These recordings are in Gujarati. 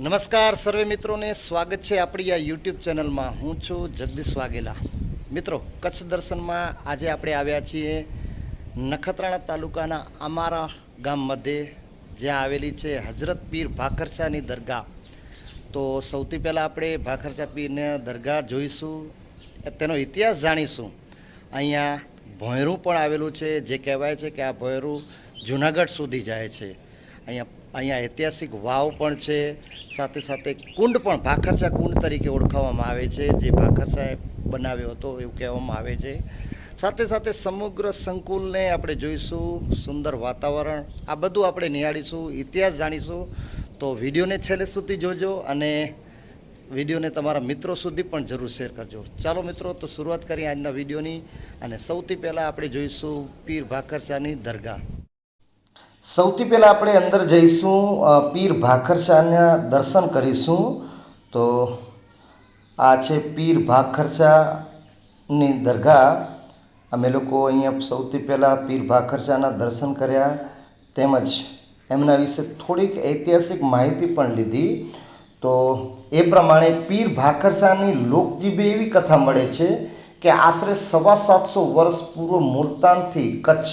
નમસ્કાર સર્વે મિત્રોને, સ્વાગત છે આપણી આ યુટ્યુબ ચેનલમાં. હું છું જગદીશ વાઘેલા. મિત્રો, કચ્છ દર્શનમાં આજે આપણે આવ્યા છીએ નખત્રાણા તાલુકાના અમારા ગામ મધ્યે જ્યાં આવેલી છે હજરત પીર ભાખરચાની દરગાહ. તો સૌથી પહેલાં આપણે ભાખરચા પીરને દરગાહ જોઈશું, તેનો ઇતિહાસ જાણીશું. અહીંયા ભોંયરું પણ આવેલું છે, જે કહેવાય છે કે આ ભોંયરું જુનાગઢ સુધી જાય છે. અહીંયા અહીંયા ઐતિહાસિક વાવ પણ છે. સાથે સાથે કુંડ પણ ભાખરસા કુંડ તરીકે ઓળખાવવામાં આવે છે, જે ભાખરસાએ બનાવ્યો હતો એવું કહેવામાં આવે છે. સાથે સાથે સમગ્ર સંકુલને આપણે જોઈશું, સુંદર વાતાવરણ. આ બધું આપણે નિહાળીશું, ઇતિહાસ જાણીશું. તો વિડીયોને છેલ્લે સુધી જોજો અને વિડીયોને તમારા મિત્રો સુધી પણ જરૂર શેર કરજો. ચાલો મિત્રો, તો શરૂઆત કરીએ આજના વિડીયોની. અને સૌથી પહેલાં આપણે જોઈશું પીર ભાખરચાની દરગાહ. સૌથી પહેલાં આપણે અંદર જઈશું પીર ભાખર શાહના દર્શન કરીશું. તો આ છે પીર ભાખરશાની દરગાહ. અમે લોકો અહીંયા સૌથી પહેલાં પીર ભાખર શાહના દર્શન કર્યા, તેમજ એમના વિશે થોડીક ઐતિહાસિક માહિતી પણ લીધી. તો એ પ્રમાણે પીર ભાખર શાહની લોકજીભે એવી કથા મળે છે કે આશરે સવા સાતસો વર્ષ પૂર્વ મુલતાનથી કચ્છ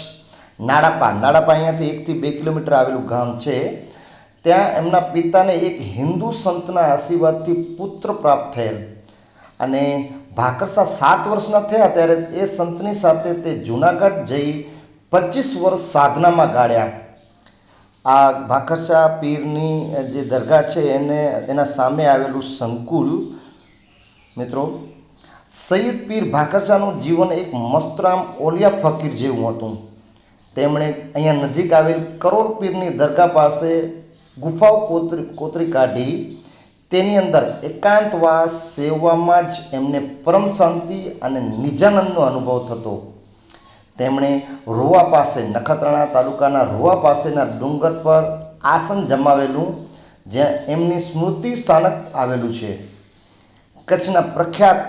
નાડાપા. નાડાપા અહીંયાથી એકથી બે કિલોમીટર આવેલું ગામ છે. ત્યાં એમના પિતાને એક હિન્દુ સંતના આશીર્વાદથી પુત્ર પ્રાપ્ત થયેલ. અને ભાકરસા સાત વર્ષના થયા ત્યારે એ સંતની સાથે તે જુનાગઢ જઈ પચીસ વર્ષ સાધનામાં ગાળ્યા. આ ભાખરસા પીરની જે દરગાહ છે એને એના સામે આવેલું સંકુલ, મિત્રો, સૈયદ પીર ભાખરસાનું જીવન એક મસ્તરામ ઓલિયા ફકીર જેવું હતું. તેમણે અહીંયા નજીક આવેલ કરોડપીરની દરગાહ પાસે ગુફાઓ કોતરી કોતરી કાઢી. તેની અંદર એકાંતવાસ સેવામાં જ એમને પરમ શાંતિ અને નિજાનંદનો અનુભવ થતો. તેમણે રોવા પાસે, નખત્રાણા તાલુકાના રોવા પાસેના ડુંગર પર આસન જમાવેલું, જ્યાં એમની સ્મૃતિ સ્થાનક આવેલું છે. કચ્છના પ્રખ્યાત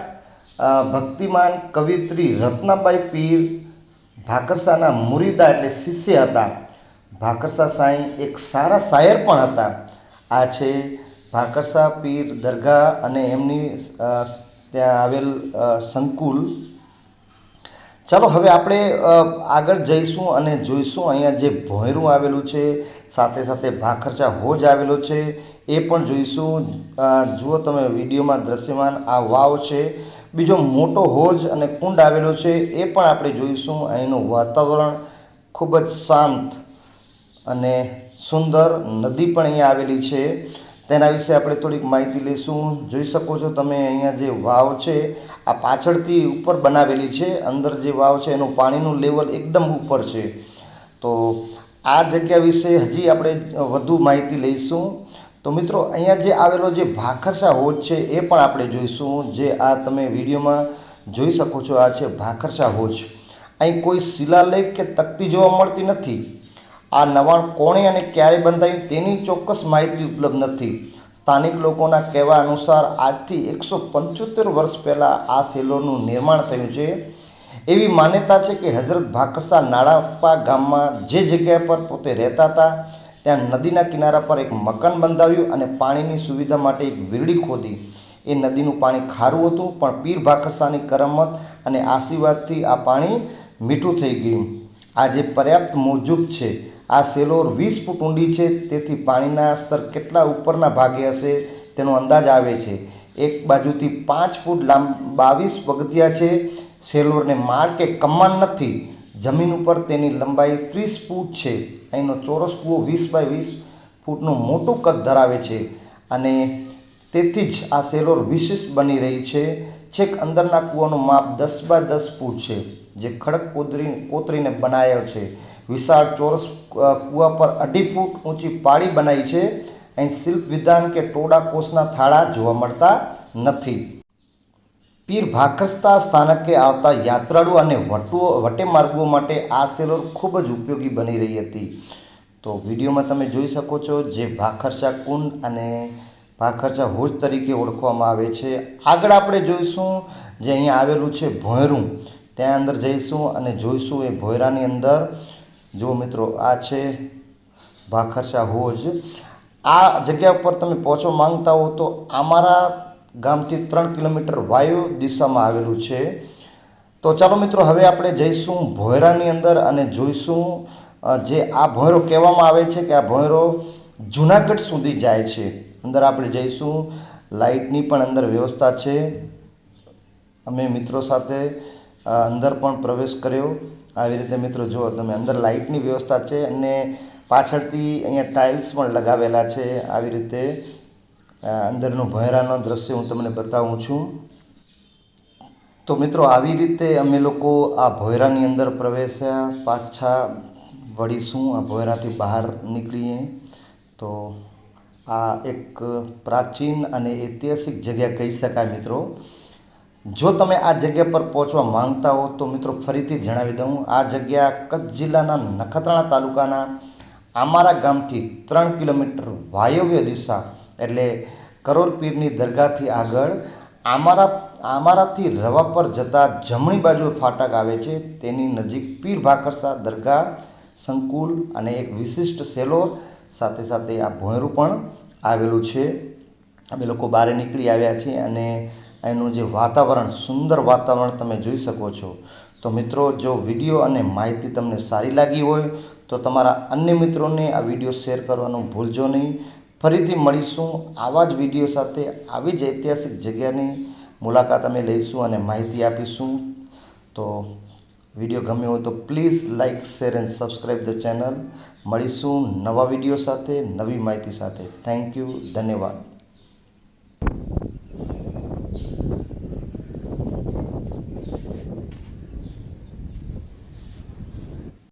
ભક્તિમાન કવિત્રી રત્નાબાઈ પીર ભાકરસાના મુરીદા એટલે શિષ્ય હતા. ભાકરસા સાંઈ એક સારા શાયર પણ હતા. આ છે ભાકરસા પીર દરગાહ અને એમની ત્યાં આવેલ સંકુલ. ચાલો હવે આપણે આગળ જઈશું અને જોઈશું અહીંયા જે ભોંયરું આવેલું છે, સાથે સાથે ભાખરચા હોજ આવેલો છે, એ પણ જોઈશું. જુઓ તમે વિડીયોમાં દ્રશ્યમાન આ વાવ છે. બીજો મોટો હોજ અને કુંડ આવેલો છે, એ પણ આપણે જોઈશું. અહીંનું વાતાવરણ ખૂબ જ શાંત અને સુંદર નદી પણ અહીંયા આવેલી છે. તેના વિશે આપણે થોડીક માહિતી લઈશું. જોઈ શકો છો તમે અહીંયા જે વાવ છે, આ પાછળથી ઉપર બનાવેલી છે. અંદર જે વાવ છે, એનું પાણીનું લેવલ એકદમ ઉપર છે. તો આ જગ્યા વિશે હજી આપણે વધુ માહિતી લઈશું. તો મિત્રો, અહીંયા જે આવેલો જે ભાખરસા હોજ છે, એ પણ આપણે જોઈશું. જે આ તમે વિડીયોમાં જોઈ શકો છો, આ છે ભાખરસા હોજ. અહીં કોઈ શિલાલેખ કે તકતી જોવા મળતી નથી. આ નવાણ કોણે અને ક્યારે બંધાયું તેની ચોક્કસ માહિતી ઉપલબ્ધ નથી. સ્થાનિક લોકોના કહેવા અનુસાર, આજથી એકસો પંચોતેર વર્ષ પહેલાં આ સેલોનું નિર્માણ થયું છે. એવી માન્યતા છે કે હજરત ભાકરસા નાડાપા ગામમાં જે જગ્યા પર પોતે રહેતા હતા ત્યાં નદીના કિનારા પર એક મકાન બંધાવ્યું અને પાણીની સુવિધા માટે એક વીરડી ખોદી. એ નદીનું પાણી ખારું હતું, પણ પીર ભાખરસાની કરમત અને આશીર્વાદથી આ પાણી મીઠું થઈ ગયું. આજે પર્યાપ્ત મોજૂબ છે, આ સેલોર વીસ ફૂટ ઊંડી છે, તેથી પાણીના સ્તર કેટલા ઉપરના ભાગે હશે તેનો અંદાજ આવે છે. એક બાજુથી પાંચ ફૂટ લાંબ બાવીસ પગથિયા છે, સેલોરને માળ કે કમાન નથી જમીન ઉપર તેની લંબાઈ ત્રીસ ફૂટ છે. અહીંનો ચોરસ કૂવો વીસ બાય વીસ ફૂટનું મોટું કદ ધરાવે છે અને તેથી જ આ સેલોર વિશેષ બની રહી છે. છેક અંદરના કૂવાનું માપ દસ બાય દસ ફૂટ છે, જે ખડક કોતરી, કોતરીને બનાવ્યો છે. વિશાળ ચોરસ કૂવા પર અઢી ફૂટ ઊંચી પાળી બનાવી છે. અહીં શિલ્પ વિધાન કે ટોડા કોષના થાળા જોવા મળતા નથી. પીર ભાખરસ્તા સ્થાનકે આવતા યાત્રાળુ અને વટુઓ વટેમાર્ગો માટે આ સેલોર ખૂબ જ ઉપયોગી બની રહી હતી. તો વિડીયોમાં તમે જોઈ શકો છો જે ભાખરચા કુંડ અને ભાખરચા હોજ તરીકે ઓળખવામાં આવે છે. આગળ આપણે જોઈશું જે અહીંયા આવેલું છે ભોંયરું. ત્યાં અંદર જઈશું અને જોઈશું એ ભોયરાની અંદર. જો મિત્રો, આ છે ભાખરશા હોજ. આ જગ્યા ઉપર તમે પહોંચવા માંગતા હો તો અમારા ગામથી ત્રણ કિલોમીટર વાયુ દિશામાં આવેલું છે. તો ચાલો મિત્રો, હવે આપણે જઈશું ભોયરાની અંદર અને જોઈશું જે આ ભોયરો કહેવામાં આવે છે કે આ ભોયરો જુનાગઢ સુધી જાય છે. અંદર આપણે જઈશું, લાઇટની પણ અંદર વ્યવસ્થા છે. અમે મિત્રો સાથે અંદર પણ પ્રવેશ કર્યો. આવી રીતે મિત્રો, જુઓ તમે, અંદર લાઇટની વ્યવસ્થા છે અને પાછળથી અહીંયા ટાઇલ્સ પણ લગાવેલા છે. આવી રીતે અંદરનું ભોયરાનો દ્રશ્ય હું તમને બતાવું છું. તો મિત્રો, આવી રીતે અમે લોકો આ ભોયરાની અંદર પ્રવેશ્યા, પાછા વળીશું, આ ભોયરાથી બહાર નીકળીએ. તો આ એક પ્રાચીન અને ઐતિહાસિક જગ્યા કહી શકાય મિત્રો. જો તમે આ જગ્યા પર પહોંચવા માંગતા હો, તો મિત્રો ફરીથી જણાવી દઉં. આ જગ્યા કચ્છ જિલ્લાના નખત્રાણા તાલુકાના આમારા ગામથી ત્રણ કિલોમીટર વાયવ્ય દિશા એટલે કરોર પીરની દરગાહથી આગળ આમારા આમારાથી રવા પર જતા જમણી બાજુ ફાટક આવે છે, તેની નજીક પીર ભાકરસા દરગાહ, સંકુલ અને એક વિશિષ્ટ સેલો સાથે સાથે આ ભોંયરું પણ આવેલું છે. અમે લોકો બહાર નીકળી આવ્યા છીએ અને એનું જે વાતાવરણ, સુંદર વાતાવરણ તમે જોઈ શકો છો. તો મિત્રો, જો વીડિયો અને માહિતી તમને સારી લાગી હોય, તો તમારા અન્ય મિત્રોને આ વીડિયો શેર કરવાનું ભૂલજો નહીં. ફરીથી મળીશું આવા જ વીડિયો સાથે આવી જ ઐતિહાસિક જગ્યાની મુલાકાત અમે લઈશું અને માહિતી આપીશું. તો વીડિયો ગમ્યો હોય તો please like share and subscribe the channel. મળીશું નવા વીડિયો સાથે, નવી માહિતી સાથે. થેન્ક યુ, ધન્યવાદ.